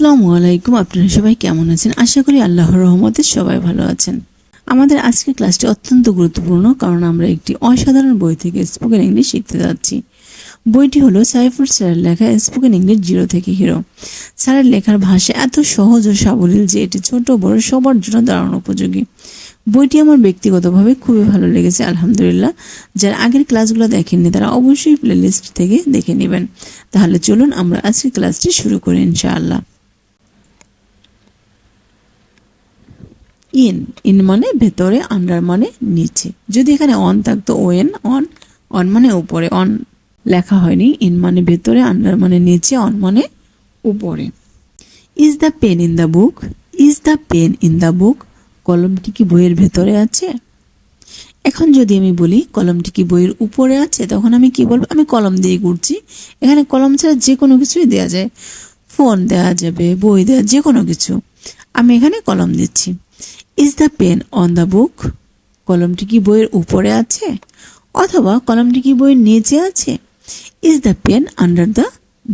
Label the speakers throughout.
Speaker 1: আসসালামু আলাইকুম। আপনারা সবাই কেমন আছেন? আশা করি আল্লাহর রহমতে সবাই ভালো আছেন। আমাদের আজকের ক্লাসটি অত্যন্ত গুরুত্বপূর্ণ, কারণ আমরা একটি অসাধারণ বই থেকে স্পোকেন ইংলিশ শিখতে যাচ্ছি। বইটি হলো সাইফুর স্যারের লেখা স্পোকেন ইংলিশ জিরো থেকে হিরো। স্যারের লেখার ভাষা এত সহজ ও সাবলীল যে এটি ছোট বড় সবার জন্য দাঁড়ানো উপযোগী। বইটি আমার ব্যক্তিগতভাবে খুবই ভালো লেগেছে, আলহামদুলিল্লাহ। যারা আগের ক্লাসগুলো দেখেননি, তারা অবশ্যই প্লেলিস্ট থেকে দেখে নেবেন। তাহলে চলুন আমরা আজকের ক্লাসটি শুরু করি ইনশাআল্লাহ। ইন ইন মানে ভেতরে, আন্ডার মানে নিচে। যদি এখানে অন থাকতো, ও এন, অন অন মানে উপরে, অন লেখা হয়নি। ইন মানে ভেতরে, আন্ডার মানে নিচে, অন মানে উপরে। Is the pen in the book is the pen in the book কলমটি কি বইয়ের ভেতরে আছে? এখন যদি আমি বলি, কলমটি কি বইয়ের উপরে আছে, তখন আমি কি বলব? আমি কলম দিয়ে ঘুরছি। এখানে কলম ছাড়া যে কোনো কিছুই দেওয়া যায়। ফোন দেওয়া যাবে, বই দেওয়া যে কোনো কিছু। আমি এখানে কলম দিচ্ছি। Is the pen on the book কলমটি কি বইয়ের উপরে আছে? অথবা কলমটি কি বইয়ের নিচে আছে? Is the pen under the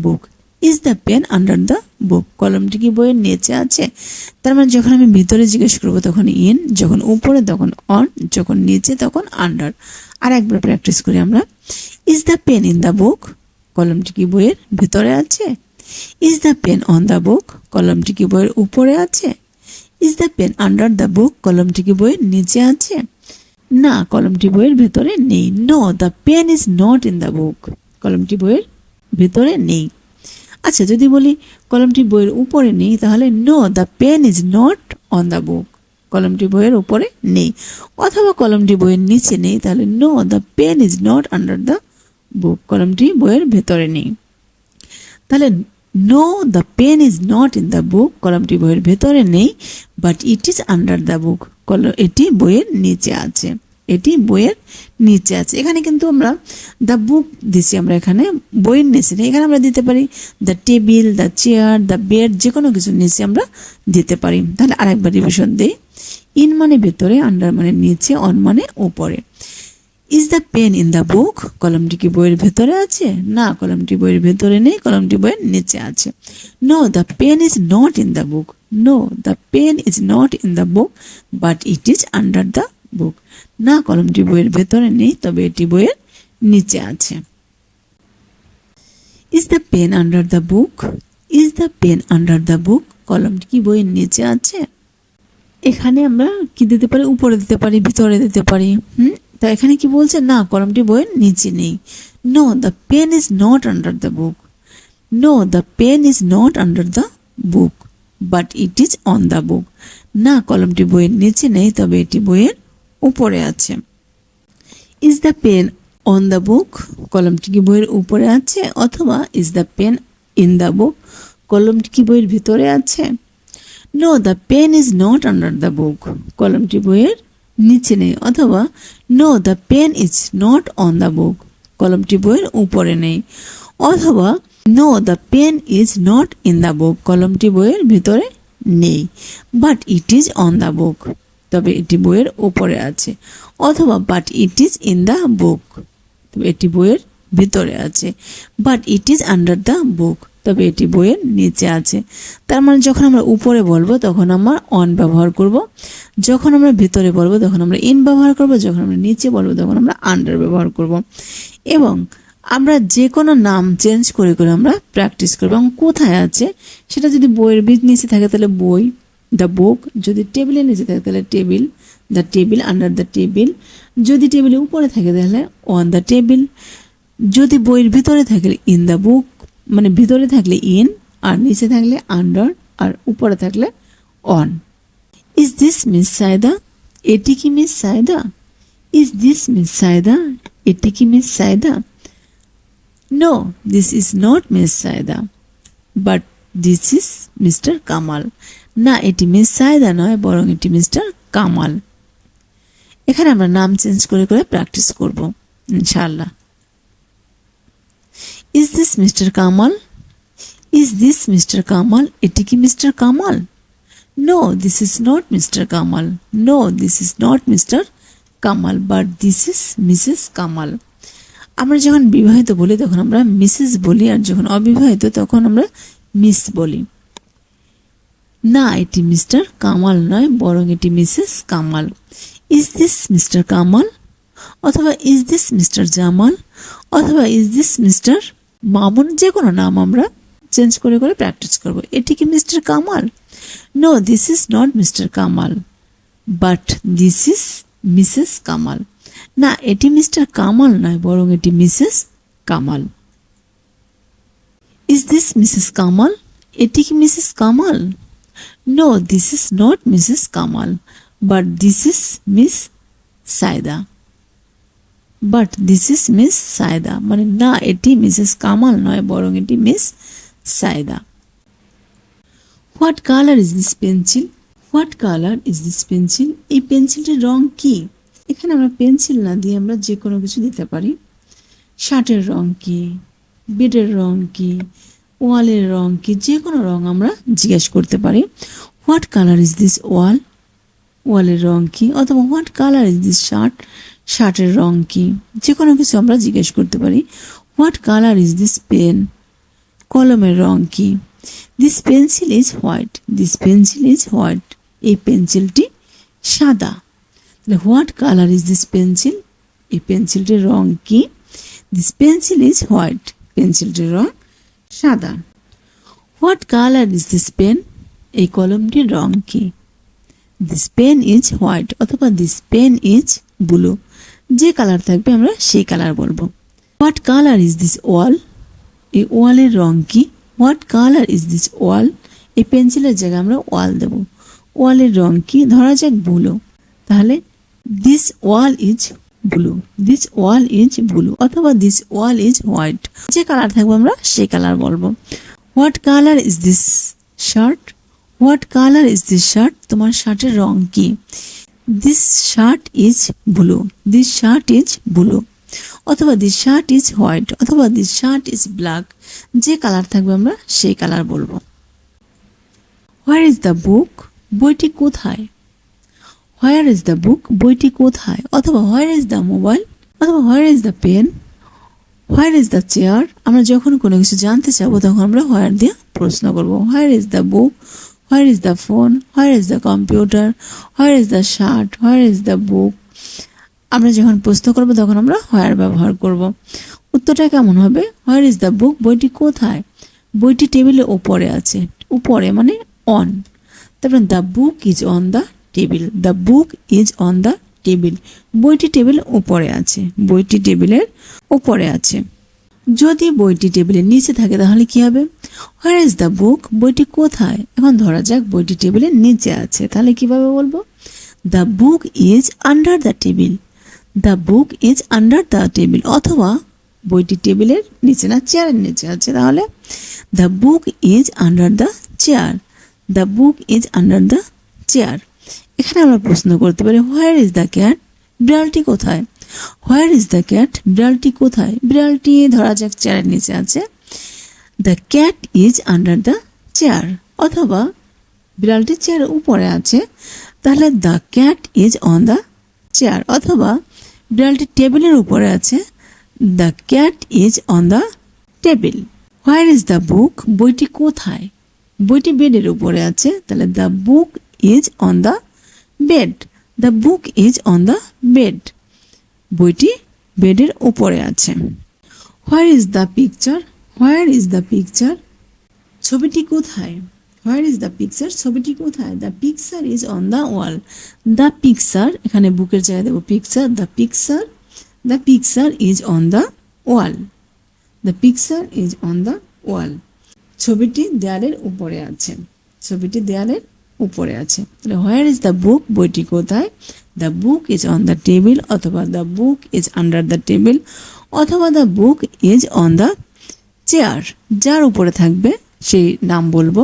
Speaker 1: book is the pen under the book কলমটি কি বইয়ের নিচে আছে? তার মানে যখন আমি ভিতরে জিজ্ঞেস করব তখন ইন যখন উপরে, তখন অন যখন নিচে, তখন আন্ডার আর একবার প্র্যাকটিস করি আমরা। Is the pen in the book কলমটি কি বইয়ের ভিতরে আছে? Is the pen on the book কলমটি কি বইয়ের উপরে আছে? Is the pen under the book কলমটি কি বইয়ের নিচে আছে? না, কলমটি বইয়ের ভেতরে নেই। No the pen is not in the book কলমটি বইয়ের ভেতরে নেই। আচ্ছা যদি বলি কলমটি বইয়ের উপরে নেই, তাহলে no the pen is not on the book কলমটি বইয়ের উপরে নেই। অথবা কলমটি বইয়ের নিচে নেই, তাহলে no the pen is not under the book কলমটি বইয়ের ভেতরে নেই। তাহলে no the pen is not in the book কলমটি বইয়ের ভেতরে নেই but it is under the book call, এটি বইয়ের নিচে আছে। এটি বইয়ের নিচে আছে। এখানে কিন্তু আমরা দ্য বুক দিছি, আমরা এখানে বইয়ের নিচে নেই। এখানে আমরা দিতে পারি the table the chair the bed যে কোনো কিছু নিচে আমরা দিতে পারি। তাহলে আরেকবার রিভিশন দিই। ইন মানে ভেতরে আন্ডার মানে নিচে অন মানে উপরে। Is the pen in the book কলমটি কি বইয়ের ভেতরে আছে? না, কলমটি বইয়ের ভেতরে নেই, কলমটি বইয়ের নিচে আছে। No the pen is not in the book no the pen is not in the book but it is under the book না, কলমটি বইয়ের ভেতরে নেই, তবে এটি বইয়ের নিচে আছে। Is the pen under the book is the pen under the book কলমটি কি বইয়ের নিচে আছে? এখানে আমরা কি দিতে পারি? উপরে দিতে পারি? ভিতরে দিতে পারি? হুম? তা এখানে কি বলছে? না, কলমটি বইয়ের নিচে নেই। No the pen is not under the book no the pen is not under the book but it is on the book না, কলমটি বইয়ের নিচে নেই, তবে এটি বইয়ের উপরে আছে। Is the pen on the book কলমটি কি বইয়ের উপরে আছে, অথবা is the pen in the book কলমটি কি বইয়ের ভিতরে আছে? No the pen is not under the book কলমটি বইয়ের নিচে নেই, অথবা no the pen is not on the book কলমটি বইয়ের উপরে নেই, অথবা no the pen is not in the book কলমটি বইয়ের ভিতরে নেই but it is on the book তবে এটি বইয়ের উপরে আছে, অথবা but it is in the book তবে এটি বইয়ের ভিতরে আছে but it is under the book তবে এটি বইয়ের নিচে আছে। তার মানে যখন আমরা উপরে বলব, তখন আমরা অন ব্যবহার করব। যখন আমরা ভিতরে বলব, তখন আমরা ইন ব্যবহার করব। যখন আমরা নিচে বলব, তখন আমরা আন্ডার ব্যবহার করব। এবং আমরা যে কোনো নাম চেঞ্জ করে করে আমরা প্র্যাকটিস করব। এবং কোথায় আছে, সেটা যদি বইয়ের বীজ নিচে থাকে, তাহলে বই দ্য বুক যদি টেবিলের নিচে থাকে, তাহলে table the table under the table যদি টেবিলের উপরে থাকে, তাহলে অন দ্য টেবিল যদি বইয়ের ভিতরে থাকে ইন দ্য বুক মানে ভিতরে থাকলে ইন আর নিচে থাকলে আন্ডার আর উপরে থাকলে on is this Miss Sayda এটি কি Miss Sayda is this Miss Sayda এটি কি Miss Sayda no this is not Miss Sayda but this is Mr Kamal না, এটি মিস সায়দা নয়, বরং এটি মিস্টার কামাল এখানে আমরা নাম চেঞ্জ করে করে প্র্যাকটিস করব, ইনশাআল্লাহ। Is this Mr Kamal is this Mr Kamal এটি কি Mr Kamal no this is not Mr Kamal no this is not Mr Kamal but this is Mrs Kamal আমরা যখন বিবাহিত বলি, তখন আমরা মিসেস বলি, আর যখন অবিবাহিত, তখন আমরা মিস বলি। না, এটি মিস্টার কামাল নয়, বরং এটি Mrs Kamal is this Mr Kamal অথবা ইজ দিস মিস্টার জামাল অথবা ইজ দিস মিস্টার মামুন যে কোনো নাম আমরা চেঞ্জ করে করে প্র্যাকটিস করব। এটি কি Mr Kamal? No this is not Mr Kamal but this is Mrs Kamal. না, এটি মিস্টার কামাল নয়, বরং এটি Mrs Kamal. Is this Mrs Kamal? এটি কি Mrs Kamal? No this is not Mrs Kamal but this is Miss Sayda. But this is Miss Sayda মানে না, এটি মিসেস কামাল নয়, বরং এটি Miss Sayda what colour is this pencil what colour is this pencil এই পেন্সিলটির রং কি? এখানে আমরা পেন্সিল না দিয়ে আমরা যে কোনো কিছু দিতে পারি। শার্টের রং কি? বেডের রং কি? ওয়ালের রং কি? যে কোনো রং আমরা জিজ্ঞেস করতে পারি। What colour is this wall ওয়ালের রং কি অথবা what colour is this shirt শার্টের রং কি? যে কোনো কিছু আমরা জিজ্ঞেস করতে পারি। What colour is this pen কলমের রং কি? This pencil is white this pencil is white এই পেন্সিলটি সাদা। তাহলে what colour is this pencil এই পেন্সিলটির রং কি? দিস পেন্সিল ইজ হোয়াইট পেন্সিলটির রং সাদা। What colour is this pen এই কলমটির রং কি? দিস পেন ইজ হোয়াইট অথবা দিস পেন ইজ ব্লু যে কালার থাকবে আমরা সেই কালার বলব। What colour is this wall এই ওয়ালের রং কি? What colour is this wall এই পেন্সিলের জায়গায় আমরা ওয়াল দেব। ওয়ালের রং কি? ধরা যাক ব্লু তাহলে this wall is blue this wall is blue অথবা দিস ওয়াল ইজ হোয়াইট যে কালার থাকবে আমরা সেই কালার বলব। What colour is this shirt what colour is this shirt তোমার শার্টের রং কি? This shirt is blue this shirt is blue অথবা দিস শার্ট ইজ হোয়াইট অথবা দিস শার্ট ইজ ব্ল্যাক যে কালার থাকবে আমরা সেই কালার বলব। হোয়ার ইজ দ্য বুক বইটি কোথায়? হোয়ার ইজ দ্য বুক বইটি কোথায়? অথবা হোয়ার ইজ দ্য মোবাইল অথবা where is the pen where is the chair আমরা যখন কোনো কিছু জানতে চাবো, তখন আমরা হোয়ার দিয়ে প্রশ্ন করব। Where is the book where is the phone where is the computer where is the shirt where is the book আমরা যখন প্রশ্ন করব, তখন আমরা হোয়ার ব্যবহার করব। উত্তরটা কেমন হবে? হোয়ার ইজ দ্য বুক বইটি কোথায়? বইটি টেবিলের ওপরে আছে। উপরে মানে অন তারপরে the book is on the table the book is on the table বইটি টেবিল উপরে আছে। বইটি টেবিলের উপরে আছে। যদি বইটি টেবিলের নিচে থাকে, তাহলে কি হবে? হোয়ার ইজ দ্য বুক বইটি কোথায়? এখন ধরা যাক, বইটি টেবিলের নিচে আছে। তাহলে কীভাবে বলব? The book is under the table the book is under the table অথবা বইটি টেবিলের নিচে না চেয়ারের নিচে আছে। তাহলে the book is under the chair the book is under the chair এখানে আমরা প্রশ্ন করতে পারি হোয়ার ইজ দ্য ক্যাট বিড়ালটি কোথায়? হোয়ার ইজ দ্য ক্যাট বিড়ালটি কোথায়? বিড়ালটি ধরা যাক চেয়ারের নিচে আছে। The cat is under the chair অথবা বিড়ালটি চেয়ারের উপরে আছে। তাহলে the cat is on the chair অথবা বিড়ালটি টেবিলের উপরে আছে। The cat is on the table where is the book বইটি কোথায়? বইটি বেডের উপরে আছে। তাহলে the book is on the bed the book is on the bed বইটি বেডের উপরে আছে। Where is the picture where is the picture ছবিটি কোথায়? হোয়ার ইজ দ্য পিকচার ছবিটি কোথায়? The picture is on the wall the picture এখানে বুকের জায়গায় দেবো picture the picture the picture is on the wall the picture is on the wall ছবিটি দেয়ালের উপরে আছে। ছবিটি দেয়ালের উপরে আছে। তাহলে হোয়ার ইজ দ্য বুক বইটি কোথায়? The book is on the table অথবা the book is under the table অথবা the book is on the chair যার উপরে থাকবে, সেই নাম বলব।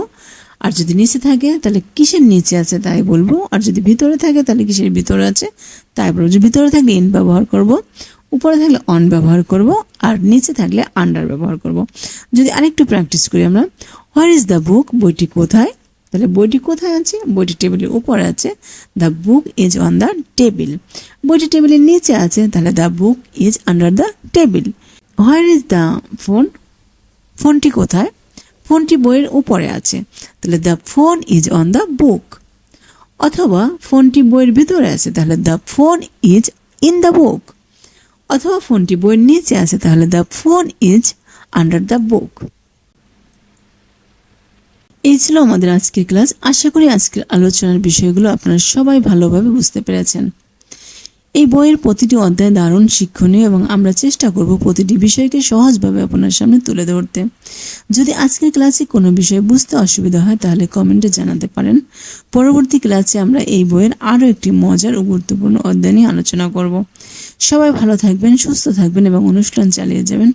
Speaker 1: আর যদি নিচে থাকে, তাহলে কিসের নিচে আছে তাই বলব। আর যদি ভিতরে থাকে, তাহলে কিসের ভিতরে আছে তাই বলব। যদি ভিতরে থাকলে ইন ব্যবহার করব, উপরে থাকলে অন ব্যবহার করব, আর নিচে থাকলে আন্ডার ব্যবহার করব। যদি আরেকটু প্র্যাকটিস করি আমরা হোয়ার ইজ দ্য বুক বইটি কোথায়? তাহলে বইটি কোথায় আছে? বইটি টেবিলের উপরে আছে। The book is on the table বইটি টেবিলের নিচে আছে। তাহলে the book is under the table where is the phone ফোনটি কোথায়? ফোনটি বইয়ের উপরে আছে। তাহলে the phone is on the book অথবা ফোনটি বইয়ের ভিতরে আছে। তাহলে the phone is in the book অথবা ফোনটি বইয়ের নিচে আছে। তাহলে the phone is under the book এই ছিল আমাদের আজকের ক্লাস। আশা করি আজকের আলোচনার বিষয়গুলো আপনারা সবাই ভালোভাবে বুঝতে পেরেছেন। এই বইয়ের প্রতিটি অধ্যায় দারুণ শিক্ষণীয় এবং আমরা চেষ্টা করব প্রতিটি বিষয়কে সহজভাবে আপনার সামনে তুলে ধরতে। যদি আজকের ক্লাসে কোনো বিষয় বুঝতে অসুবিধা হয়, তাহলে কমেন্টে জানাতে পারেন। পরবর্তী ক্লাসে আমরা এই বইয়ের আরও একটি মজার ও গুরুত্বপূর্ণ অধ্যায় নিয়ে আলোচনা করব। সবাই ভালো থাকবেন, সুস্থ থাকবেন এবং অনুষ্ঠান চালিয়ে যাবেন।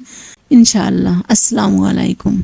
Speaker 1: ইনশাআল্লাহ। আসসালামু আলাইকুম।